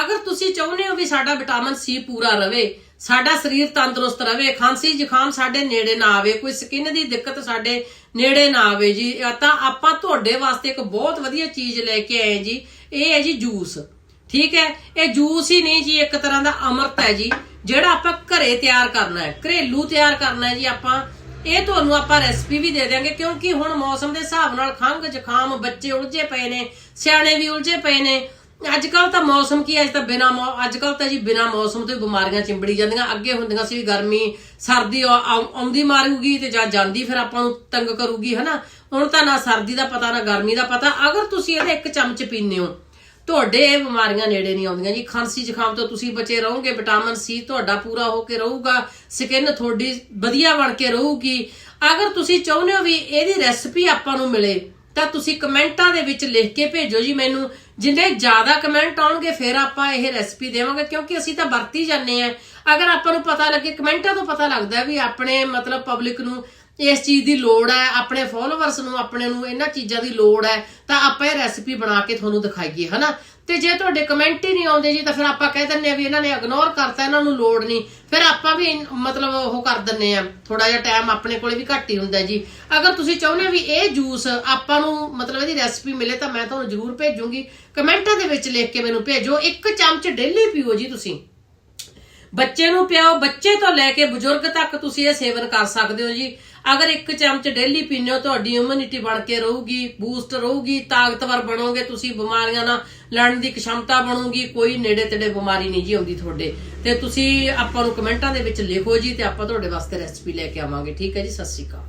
ਅਗਰ ਤੁਸੀਂ ਚਾਹੁੰਦੇ ਹੋ ਵੀ ਸਾਡਾ ਵਿਟਾਮਿਨ ਸੀ ਪੂਰਾ ਰਵੇ, ਸਾਡਾ ਸਰੀਰ ਤੰਦਰੁਸਤ ਰਵੇ, ਖਾਂਸੀ ਜ਼ੁਕਾਮ ਸਾਡੇ ਨੇੜੇ ਨਾ ਆਵੇ, ਕੋਈ ਸਕਿਨ ਦੀ ਦਿੱਕਤ ਸਾਡੇ ਨੇੜੇ ਨਾ ਆਵੇ ਜੀ ਤਾਂ ਆਪਾਂ ਤੁਹਾਡੇ ਵਾਸਤੇ ਇੱਕ ਬਹੁਤ ਵਧੀਆ ਚੀਜ਼ ਲੈ ਕੇ ਆਏ ਜੀ, ਇਹ ਹੈ ਜੀ ਜੂਸ। ਠੀਕ ਹੈ? ਇਹ ਜੂਸ ਹੀ ਨਹੀਂ ਜੀ, ਇੱਕ ਤਰ੍ਹਾਂ ਦਾ ਅੰਮ੍ਰਿਤ ਹੈ ਜੀ, ਜਿਹੜਾ ਆਪਾਂ ਘਰੇ ਤਿਆਰ ਕਰਨਾ ਹੈ। ਘਰੇਲੂ ਤਿਆਰ ਕਰਨਾ ਹੈ ਜੀ ਆਪਾਂ। ਇਹ ਤੁਹਾਨੂੰ ਆਪਾਂ ਰੈਸਪੀ ਵੀ ਦੇ ਦਿਆਂਗੇ, ਕਿਉਂਕਿ ਹੁਣ ਮੌਸਮ ਦੇ ਹਿਸਾਬ ਨਾਲ ਖੰਘ, ਜ਼ੁਕਾਮ ਬੱਚੇ ਉਲਝੇ ਪਏ ਨੇ, ਸਿਆਣੇ ਵੀ ਉਲਝੇ ਪਏ ਨੇ ਅੱਜ ਕੱਲ ਤਾਂ ਮੌਸਮ ਕੀ ਅੱਜ ਤਾਂ ਬਿਨਾ ਅੱਜ ਕੱਲ ਤਾਂ ਜੀ ਬਿਨਾ ਮੌਸਮ ਤੋਂ ਹੀ ਬਿਮਾਰੀਆਂ ਚਿੰਬੜੀ ਜਾਂਦੀਆਂ। ਅੱਗੇ ਹੁੰਦੀਆਂ ਸੀ ਗਰਮੀ, ਸਰਦੀ ਆਉਂਦੀ ਮਾਰੂਗੀ ਤੇ ਜਾਂ ਜਾਂਦੀ ਫਿਰ ਆਪਾਂ ਨੂੰ ਤੰਗ ਕਰੂਗੀ, ਹਨਾ? ਹੁਣ ਤਾਂ ਨਾ ਸਰਦੀ ਦਾ ਪਤਾ, ਨਾ ਗਰਮੀ ਦਾ ਪਤਾ। ਅਗਰ ਤੁਸੀਂ ਇਹਦੇ ਇੱਕ ਚਮਚ ਪੀਂਦੇ ਹੋ, ਤੁਹਾਡੇ ਇਹ ਬਿਮਾਰੀਆਂ ਨੇੜੇ ਨਹੀਂ ਆਉਂਦੀਆਂ ਜੀ। ਖਾਂਸੀ ਜ਼ੁਕਾਮ ਤੋਂ ਤੁਸੀਂ ਬਚੇ ਰਹੋਗੇ, ਵਿਟਾਮਿਨ ਸੀ ਤੁਹਾਡਾ ਪੂਰਾ ਹੋ ਕੇ ਰਹੂਗਾ, ਸਕਿਨ ਤੁਹਾਡੀ ਵਧੀਆ ਬਣ ਕੇ ਰਹੂਗੀ। ਅਗਰ ਤੁਸੀਂ ਚਾਹੁੰਦੇ ਹੋ ਵੀ ਇਹਦੀ ਰੈਸਪੀ ਆਪਾਂ ਨੂੰ ਮਿਲੇ, ਤਾਂ ਤੁਸੀਂ ਕਮੈਂਟਾਂ ਦੇ ਵਿੱਚ ਲਿਖ ਕੇ ਭੇਜੋ ਜੀ ਮੈਨੂੰ। ਜਿੰਨੇ ਜ਼ਿਆਦਾ ਕਮੈਂਟ ਆਉਣਗੇ, ਫਿਰ ਆਪਾਂ ਇਹ ਰੈਸਪੀ ਦੇਵਾਂਗੇ, ਕਿਉਂਕਿ ਅਸੀਂ ਤਾਂ ਵਰਤੀ ਜਾਂਦੇ ਆ ਅਗਰ ਆਪਾਂ ਨੂੰ ਪਤਾ ਲੱਗੇ, ਕਮੈਂਟਾਂ ਤੋਂ ਪਤਾ ਲੱਗਦਾ ਵੀ ਆਪਣੇ ਮਤਲਬ ਪਬਲਿਕ ਨੂੰ ਇਸ ਚੀਜ਼ ਦੀ ਲੋੜ ਹੈ, ਆਪਣੇ ਫੋਲੋਵਰਸ ਨੂੰ, ਆਪਣੇ ਨੂੰ, ਇਹਨਾਂ ਚੀਜ਼ਾਂ ਦੀ ਲੋੜ ਹੈ, ਤਾਂ ਆਪਾਂ ਇਹ ਰੈਸਪੀ ਬਣਾ ਕੇ ਤੁਹਾਨੂੰ ਦਿਖਾਈਏ, ਹਨਾ? ਤੇ ਜੇ ਤੁਹਾਡੇ ਕਮੈਂਟ ਹੀ ਨਹੀਂ ਆਉਂਦੇ ਜੀ, ਤਾਂ ਫਿਰ ਆਪਾਂ ਕਹਿ ਦਿੰਨੇ ਆ ਵੀ ਇਹਨਾਂ ਨੇ ਇਗਨੋਰ ਕਰਤਾ, ਇਹਨਾਂ ਨੂੰ ਲੋੜ ਨਹੀਂ। ਫਿਰ ਆਪਾਂ ਵੀ ਮਤਲਬ ਉਹ ਕਰ ਦਿੰਨੇ ਆ ਥੋੜਾ ਜਿਹਾ ਟਾਈਮ ਆਪਣੇ ਕੋਲੇ ਵੀ ਘੱਟ ਹੀ ਹੁੰਦਾ ਜੀ। ਅਗਰ ਤੁਸੀਂ ਚਾਹੁੰਦੇ ਹੋ ਵੀ ਇਹ ਜੂਸ ਆਪਾਂ ਨੂੰ ਮਤਲਬ ਇਹਦੀ ਰੈਸਪੀ ਮਿਲੇ, ਤਾਂ ਮੈਂ ਤੁਹਾਨੂੰ ਜ਼ਰੂਰ ਭੇਜੂੰਗੀ। ਕਮੈਂਟਾਂ ਦੇ ਵਿੱਚ ਲਿਖ ਕੇ ਮੈਨੂੰ ਭੇਜੋ। ਇੱਕ ਚਮਚ ਡੇਲੀ ਪੀਓ ਜੀ ਤੁਸੀਂ। ਬੱਚੇ ਨੂੰ ਪਿਆਓ, ਬੱਚੇ ਤੋਂ ਲੈ ਕੇ ਬਜ਼ੁਰਗ ਤੱਕ ਤੁਸੀਂ ਇਹ ਸੇਵਨ ਕਰ ਸਕਦੇ ਹੋ ਜੀ। ਅਗਰ ਇੱਕ ਚਮਚ ਡੇਲੀ ਪੀਨੇ ਹੋ, ਤੁਹਾਡੀ ਇਮਿਊਨਿਟੀ ਬਣ ਕੇ ਰਹੂਗੀ ਬੂਸਟ ਰਹੂਗੀ, ਤਾਕਤਵਰ ਬਣੋਗੇ ਤੁਸੀਂ, ਬਿਮਾਰੀਆਂ ਨਾਲ ਲੜਨ ਦੀ ਕਸ਼ਮਤਾ ਬਣੂਗੀ, ਕੋਈ ਨੇੜੇ ਤੇੜੇ ਬਿਮਾਰੀ ਨਹੀਂ ਜੀ ਆਉਂਦੀ ਤੁਹਾਡੇ। ਤੇ ਤੁਸੀਂ ਆਪਾਂ ਨੂੰ ਕਮੈਂਟਾਂ ਦੇ ਵਿੱਚ ਲਿਖੋ ਜੀ ਤੇ ਆਪਾਂ ਤੁਹਾਡੇ ਵਾਸਤੇ ਰੈਸਪੀ ਲੈ ਕੇ ਆਵਾਂਗੇ। ਠੀਕ ਹੈ ਜੀ, ਸਤਿ ਸ਼੍ਰੀ ਅਕਾਲ।